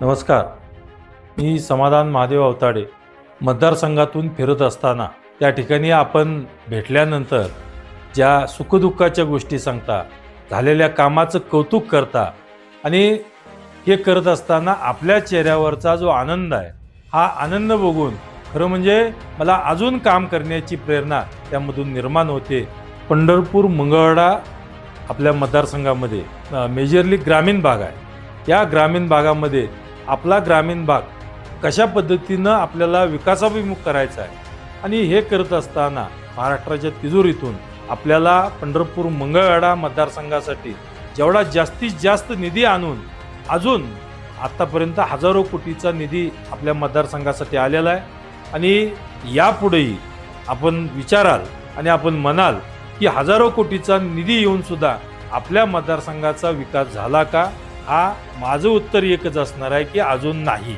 नमस्कार. मी समाधान महादेव अवताडे मतदारसंघातून फिरत असताना त्या ठिकाणी आपण भेटल्यानंतर ज्या सुखदुःखाच्या गोष्टी सांगता झालेल्या कामाचं कौतुक करता आणि हे करत असताना आपल्या चेहऱ्यावरचा जो आनंद आहे हा आनंद बघून खरं म्हणजे मला अजून काम करण्याची प्रेरणा त्यामधून निर्माण होते. पंढरपूर मंगळवाडा आपल्या मतदारसंघामध्ये मेजरली ग्रामीण भाग आहे. या ग्रामीण भागामध्ये आपला ग्रामीण भाग कशा पद्धतीनं आपल्याला विकासाभिमुख करायचा आहे आणि हे करत असताना महाराष्ट्राच्या तिजोरीतून आपल्याला पंढरपूर मंगळवेढा मतदारसंघासाठी जेवढा जास्तीत जास्त निधी आणून अजून आत्तापर्यंत हजारो कोटीचा निधी आपल्या मतदारसंघासाठी आलेला आहे. आणि यापुढेही आपण विचाराल आणि आपण म्हणाल की हजारो कोटीचा निधी येऊन सुद्धा आपल्या मतदारसंघाचा विकास झाला का? हा माझं उत्तर एकच असणार आहे की अजून नाही.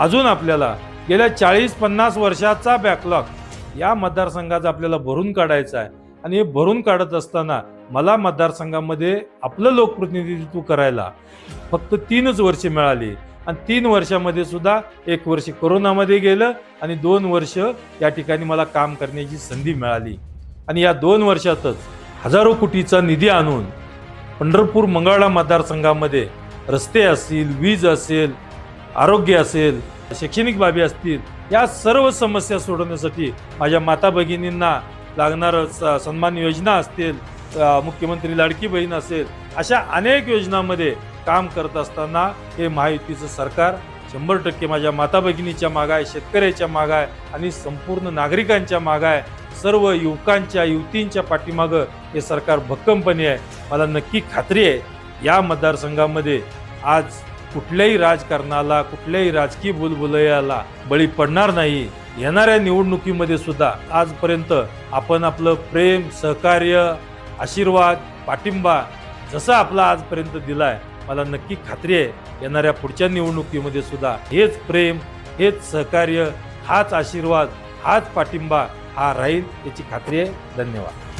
अजून आपल्याला गेल्या चाळीस पन्नास वर्षाचा बॅकलॉग या मतदारसंघाचा आपल्याला भरून काढायचा आहे. आणि हे भरून काढत असताना मला मतदारसंघामध्ये आपलं लोकप्रतिनिधित्व करायला फक्त तीनच वर्षे मिळाली. आणि तीन वर्षामध्ये सुद्धा एक वर्ष कोरोनामध्ये गेलं आणि दोन वर्ष या ठिकाणी मला काम करण्याची संधी मिळाली. आणि या दोन वर्षातच हजारो कोटीचा निधी आणून पंढरपूर मंगळा मतदारसंघामध्ये रस्ते असतील वीज असेल आरोग्य असेल शैक्षणिक बाबी असतील या सर्व समस्या सोडवण्यासाठी माझ्या माता भगिनींना लागणारं स- सन्मान योजना असतील मुख्यमंत्री लाडकी बहीण असेल अशा अनेक योजनांमध्ये काम करत असताना हे महायुतीचं सरकार शंभर टक्के माझ्या माता भगिनीच्या मागं आहे शेतकऱ्याच्या मागं आहे आणि संपूर्ण नागरिकांच्या मागं आहे सर्व युवकांच्या युवतींच्या पाठीमागं हे सरकार भक्कमपणे आहे. मला नक्की खात्री आहे या मतदारसंघामध्ये आज कुठल्याही राजकारणाला कुठल्याही राजकीय बुलबुलयाला बळी पडणार नाही. येणाऱ्या निवडणुकीमध्ये सुद्धा आजपर्यंत आपण आपलं प्रेम सहकार्य आशीर्वाद पाठिंबा जसा आपला आजपर्यंत दिलाय मला नक्की खात्री आहे येणाऱ्या पुढच्या निवडणुकीमध्ये सुद्धा हेच प्रेम हेच सहकार्य हाच आशीर्वाद हाच पाठिंबा हा राहील याची खात्री आहे. धन्यवाद.